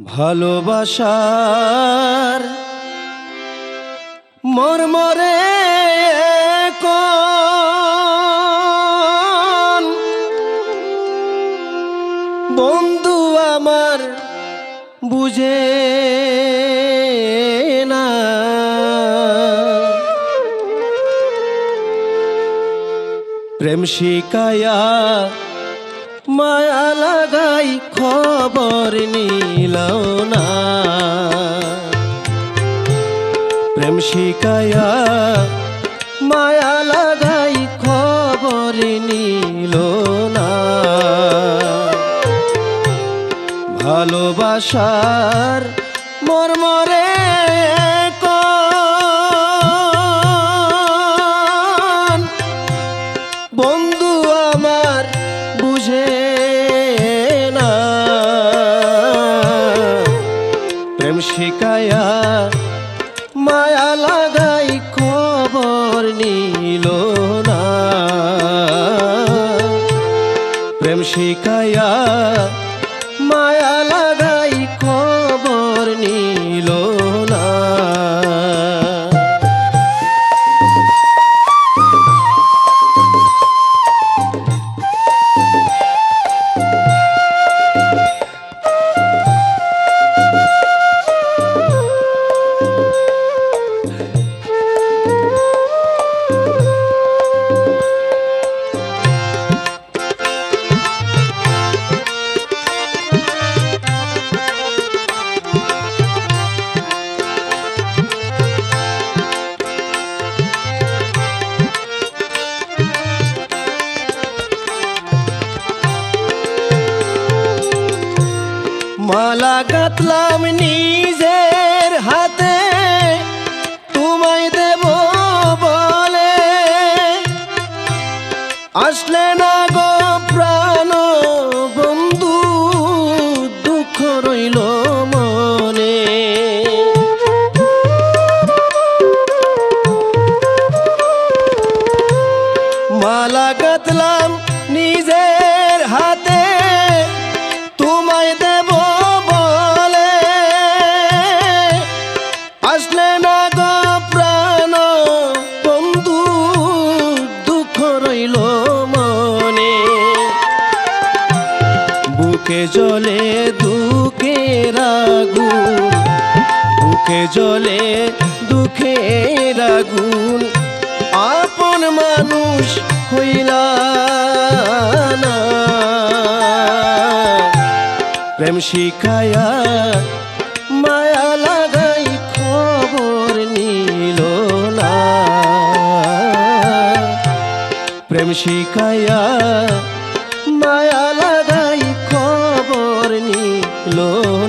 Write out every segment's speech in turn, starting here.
ভালোবাসার মরমরে বন্ধু আমার বুঝে না। প্রেম শিকায়া মায়া লাগাই খবর নিল না। প্রেম শিকায়া মায়া লাগাই খবর নিল না। ভালোবাসার মরমরে শিকায়া মায়া লাগাই খবর নিল না। প্রেম শিকায়া মায়া লাগাই খবর নিল মালা গাতলাম নিজের হাতে। বুকে জলে দুঃখের আগুন বুকে জলে দুঃখের আগুন আপন মানুষ হইলা প্রেম শিখায়া মায়া লাগাই খবর নিল না। প্রেম শিখায়া নিল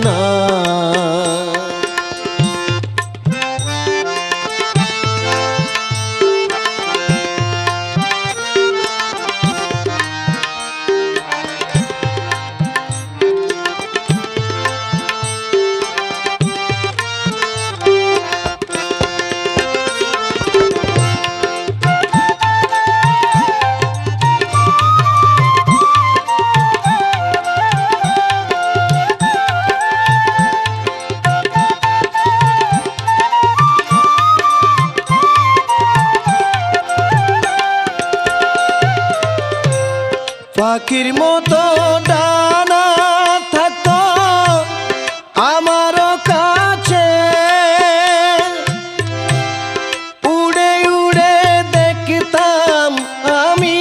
পাখির মতো ডানা থাকতো আমার কাছে। উড়ে উড়ে দেখতাম আমি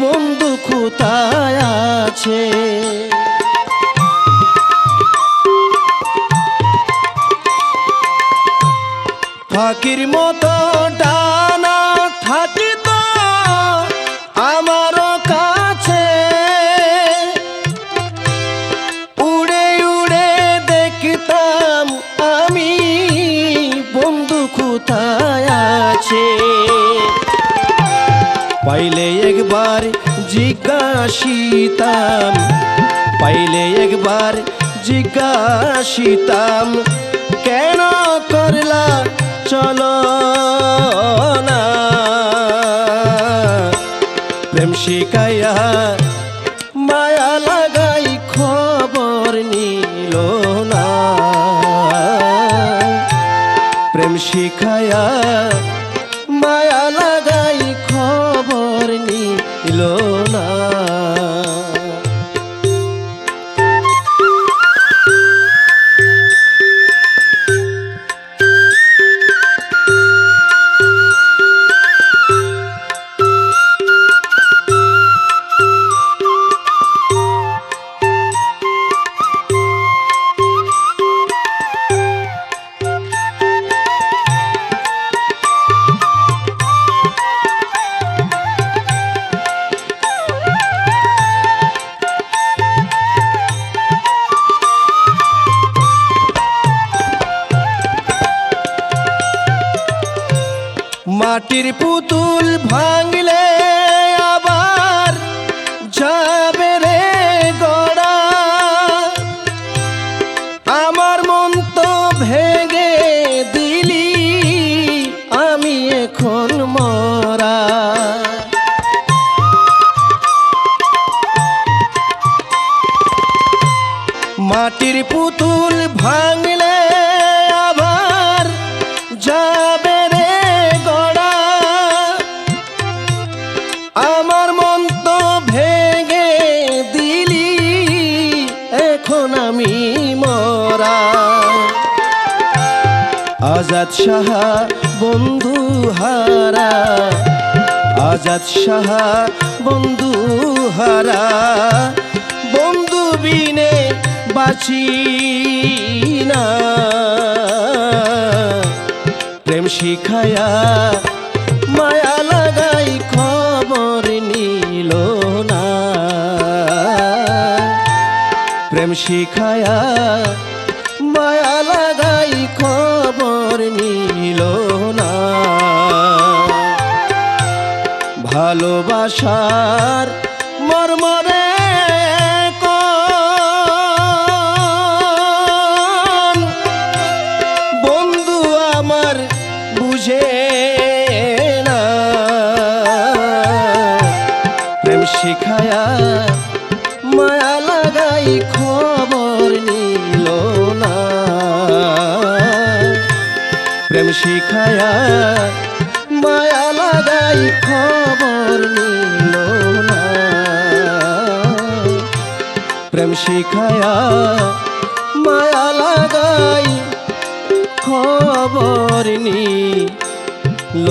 বন্ধু কোথায় আছে। ফাঁকির মতো জিজ্ঞাসিতাম, পাইলে একবার জিজ্ঞাসিতাম, কেন করলা চল প্রেম শিকায়া মায়া লাগাই খবর নিল না। প্রেম শিখায়া মাটির পুতুল ভাঙলে আবার যাবে রে গড়া। আমার মন তো ভেঙে দিলি, আমি এখন মরা। মাটির পুতুল ভাঙলে আজাদ সাহা বন্ধু হারা। আজাদ সাহা বন্ধু হারা। বন্ধু বিনে বাঁচি না। প্রেম শিখায়া মায়া লাগাই খবর নিল না। প্রেম শিখায়া ভালোবাসার মর্মরে বন্ধু আমার বুঝে না। প্রেম শিখায়া মায়া লাগাই খবর নিল না। প্রেম শিখায়া মায়া লাগাই খবর নিল না। প্রেম শিখায়া মায়া লাগাই খবর নিল